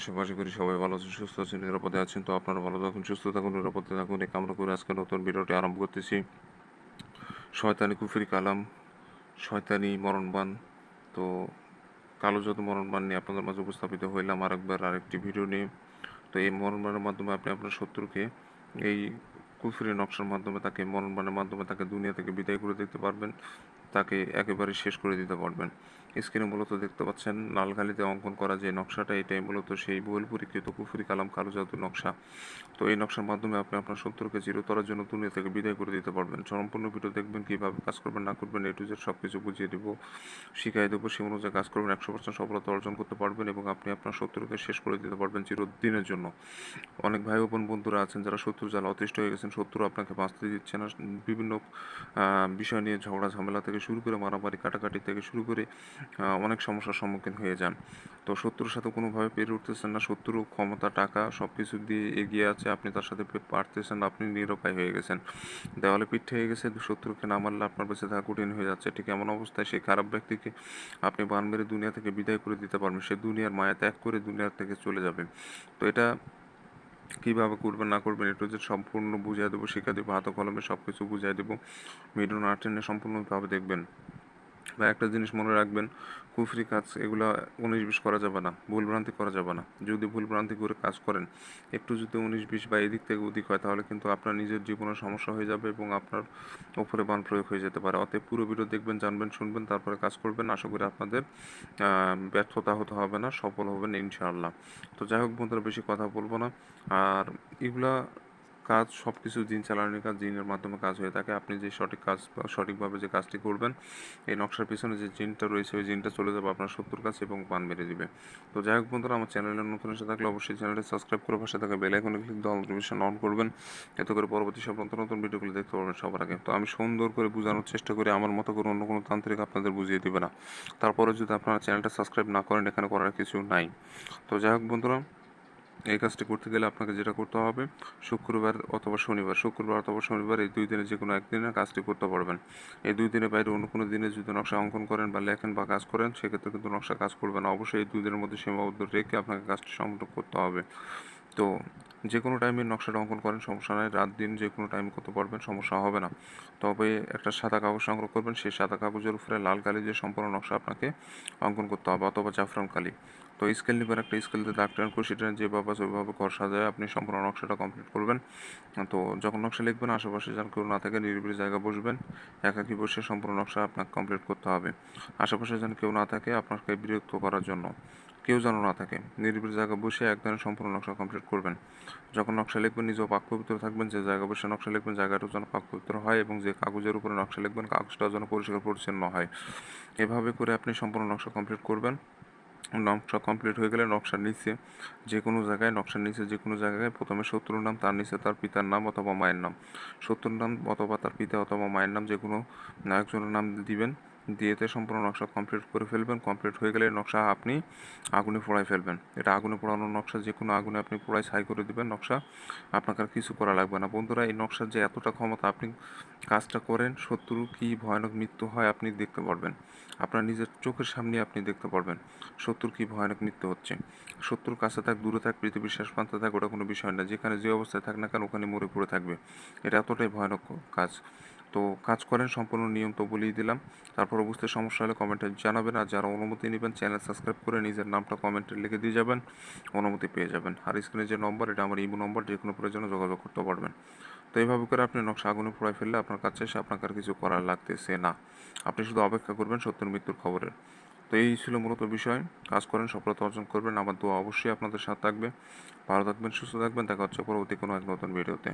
আশা করি সবাই ভালো আছেন, সুস্থ আছেন, নিরাপদে আছেন, তো আপনারা ভালো থাকুন, সুস্থ থাকুন, নিরাপদে থাকুন। এই কামনা করে আজকে নতুন ভিডিওটি আরম্ভ করতেছি। শয়তানি কুফরি কালাম, শয়তানি মরণবান। তো কালো জাদু মরণবান নিয়ে আপনাদের মাঝে উপস্থাপিত হইলাম আরেকবার আরেকটি ভিডিও নিয়ে। তো এই মরণবানের মাধ্যমে আপনি আপনার শত্রুকে এই কুফরি নকশার মাধ্যমে তাকে, মরণবানের মাধ্যমে তাকে দুনিয়া থেকে বিদায় করে দিতে পারবেন, তাকে একেবারে শেষ করে দিতে পারবেন। স্ক্রিনে মূলত দেখতে পাচ্ছেন লালখালিতে অঙ্কন করা যে নকশাটা, এটাই মূলত সেই বহুল পরীক্ষিত কুফুরি কালাম কালো জাদু নকশা। তো এই নকশার মাধ্যমে আপনি আপনার শত্রুকে চিরতরার জন্য দুনিয়া থেকে বিদায় করে দিতে পারবেন। সম্পূর্ণ ভিডিও দেখবেন, কীভাবে কাজ করবেন, না করবেন, এ টু জেড সব কিছু বুঝিয়ে দেবো, শিখাই দেবো, সে অনুযায়ী কাজ করবেন, একশো পার্সেন্ট সফলতা অর্জন করতে পারবেন এবং আপনি আপনার শত্রুকে শেষ করে দিতে পারবেন চিরদিনের জন্য। অনেক ভাই বোন বন্ধুরা আছেন যারা শত্রু জ্বালা অতিষ্ঠ হয়ে গেছেন শত্রু আপনাকে বাঁচতে দিচ্ছে না। বিভিন্ন বিষয় নিয়ে ঝগড়া ঝামেলা থেকে শুরু করে মারামারি কাটাকাটি থেকে শুরু করে অনেক সমস্যার সম্মুখীন হয়ে যান। তো শত্রুর সাথে কোনোভাবে পেরে উঠতেছেন না। শত্রু, ক্ষমতা, টাকা সব কিছু দিয়ে এগিয়ে আছে। আপনি তার সাথে পারতেছেন আপনি নিরপায় হয়ে গেছেন। দেওয়ালে পিঠে হয়ে গেছে। শত্রুকে না মারলে আপনার বেঁচে থাকা কঠিন হয়ে যাচ্ছে। ঠিক এমন অবস্থায় সেই খারাপ ব্যক্তিকে আপনি বান মেরে দুনিয়া থেকে বিদায় করে দিতে পারবেন। সে দুনিয়ার মায়া ত্যাগ করে দুনিয়ার থেকে চলে যাবে। তো এটা কীভাবে করবেন, না করবেন একটু যে সম্পূর্ণ বুঝিয়ে দেবো শিখা দেবো, হাত কলমে সব কিছু বুঝিয়ে দেবো। ভিডিও না টেনে সম্পূর্ণভাবে দেখবেন। বা একটা জিনিস মনে রাখবেন, কুফরি কাজ এগুলো উনিশ বিশ করা যাবে না ভুলভ্রান্তি করা যাবে না। যদি ভুলভ্রান্তি করে কাজ করেন, একটু যদি উনিশ বিশ বা এদিক থেকে ওদিক হয়, তাহলে কিন্তু আপনার নিজের জীবনের সমস্যা হয়ে যাবে এবং আপনার ওপরে বান প্রয়োগ হয়ে যেতে পারে। অতএব পুরো ভিডিও দেখবেন, জানবেন, শুনবেন, তারপরে কাজ করবেন। আশা করি আপনাদের ব্যর্থতা হতে হবে না, সফল হবেন ইনশাআল্লাহ। তো যাই হোক বন্ধুরা, বেশি কথা বলব না। আর এগুলা কাজ সব কিছু জিন চালানোর কাজ, জিনের মাধ্যমে কাজ হয়ে থাকে। আপনি যে সঠিক কাজ সঠিকভাবে যে কাজটি করবেন, এই নকশার পিছনে যে জিনটা রয়েছে, ওই জিনটা চলে যাবে আপনার শত্রুর কাছে এবং পান মেরে দিবে। তো যাই হোক বন্ধুরা, আমার চ্যানেলের নতুন এসে থাকলে অবশ্যই চ্যানেলটি সাবস্ক্রাইব করে পাশে থাকা বেল আইকনে ক্লিক দিয়ে নোটিফিকেশন অন করবেন। এতে করে পরবর্তী সব নতুন নতুন ভিডিওগুলো দেখতে পারবেন সবার আগে। তো আমি সুন্দর করে বোঝানোর চেষ্টা করি, আমার মতো করে অন্য কোনো তান্ত্রিক আপনাদের বুঝিয়ে দেবে না। তারপরে যদি আপনারা চ্যানেলটা সাবস্ক্রাইব না করেন, এখানে করার কিছু নাই। তো যাই হোক বন্ধুরা এই কাজটি করতে গেলে আপনাকে যেটা করতে হবে, শুক্রবার অথবা শনিবার, শুক্রবার অথবা শনিবার এই দুই দিনে যে কোনো একদিনে কাজটি করতে পারবেন। এই দুই দিনের বাইরে অন্য কোনো দিনে যদি নকশা অঙ্কন করেন বা লেখেন বা কাজ করেন, সেক্ষেত্রে কিন্তু নকশা কাজ করবে না। অবশ্যই এই দুই দিনের মধ্যে সীমাবদ্ধ রেখে আপনাকে কাজটি সম্পূর্ণ করতে হবে। তো যে কোনো টাইমে নকশাটা অঙ্কন করেন, সমস্যা নয় রাত দিন যে কোনো টাইমে করতে পারবেন, সমস্যা হবে না। তবে একটা সাদা কাগজ সংগ্রহ করবেন, সেই সাদা কাগজের উপরে লাল কালি যে সম্পূর্ণ নকশা আপনাকে অঙ্কন করতে হবে, অথবা জাফরান কালি। তো স্কেল নেবেন, একটা স্কেল দিয়ে দাগ টান করে সেটা যেভাবে ঘর সাজায়, আপনি সম্পূর্ণ নকশাটা কমপ্লিট করবেন। তো যখন নকশা লিখবেন, আশেপাশে যেন কেউ না থাকে, নিরিবিলি জায়গা বসবেন, একাকি বসে সম্পূর্ণ নকশা আপনাকে কমপ্লিট করতে হবে। আশেপাশে যেন কেউ না থাকে, আপনাকে বিরক্ত করার জন্য কেউ যেন না থাকে, নিরিবিলি জায়গা বসে এক ধরনের সম্পূর্ণ নকশা কমপ্লিট করবেন। যখন নকশা লিখবেন, নিজেও পাক পবিত্র থাকবেন, যে জায়গা বসে নকশা লিখবেন জায়গাটা যেন পাক পবিত্র হয় এবং যে কাগজের উপরে নকশা লিখবেন, কাগজটাও যেন পরিষ্কার পরিচ্ছন্ন হয়। এভাবে করে আপনি সম্পূর্ণ নকশা কমপ্লিট করবেন। নকশা কমপ্লিট হয়ে গেলে নকশার নিচে যে কোনো জায়গায়, নকশার নিচে যে কোনো জায়গায় প্রথমে শত্রুর নাম, তার নিচে তার পিতার নাম অথবা মায়ের নাম। শত্রুর নাম অথবা তার পিতা অথবা মায়ের নাম যে কোনো একজনের নাম দিবেন। দিয়েতে সম্পূর্ণ নকশা কমপ্লিট করে ফেলবেন। কমপ্লিট হয়ে গেলে নকশা আপনি আগুনে পোড়াই ফেলবেন। এটা আগুনে পোড়ানোর নকশা যে কোনো আগুনে আপনি পোড়াই ছাই করে দিবেন নকশা। আপনাকে কিছু করা লাগবে না। বন্ধুরা, এই নকশার যে এতটা ক্ষমতা আপনি কাজটা করেন, শত্রু কি ভয়ানক মৃত্যু হয় আপনি দেখতে পারবেন। আপনার নিজের চোখের সামনে আপনি দেখতে পারবেন শত্রুর কি ভয়ানক মৃত্যু হচ্ছে। শত্রুর কাছে থাক, দূরে থাক, পৃথিবীর শেষ প্রান্তে থাক, ওটা কোনো বিষয় না। যেখানে যে অবস্থায় থাক না কেন, ওখানে মরে পড়ে থাকবে। এটা এতটাই ভয়ানক কাজ। তো কাজ করেন, সম্পূর্ণ নিয়ম তো বলেই দিলাম। তারপর বুঝতে সমস্যা হলে কমেন্টে জানাবেন। আর যারা অনুমতি নেবেন চ্যানেল সাবস্ক্রাইব করে নিজের নামটা কমেন্টে লিখে দিয়ে যাবেন। অনুমতি পেয়ে যাবেন। আর স্ক্রিনে যে নম্বর এটা আমার ইমো নম্বর যে কোনো প্রয়োজনে যোগাযোগ করতে পারবেন। তো এইভাবে করে আপনি নকশা আগুনে পোড়ায় ফেললে আপনার কাছে এসে আপনাকে আর কিছু করার লাগতেছে না। আপনি শুধু অপেক্ষা করবেন সত্যের মৃত্যুর খবরের। তো এই ছিল মূলত বিষয়। কাজ করেন, সফলতা অর্জন করবেন। আমার দোয়া অবশ্যই আপনাদের সাথে থাকবে। ভালো থাকবেন, সুস্থ থাকবেন। দেখা হচ্ছে পরবর্তী কোনো এক নতুন ভিডিওতে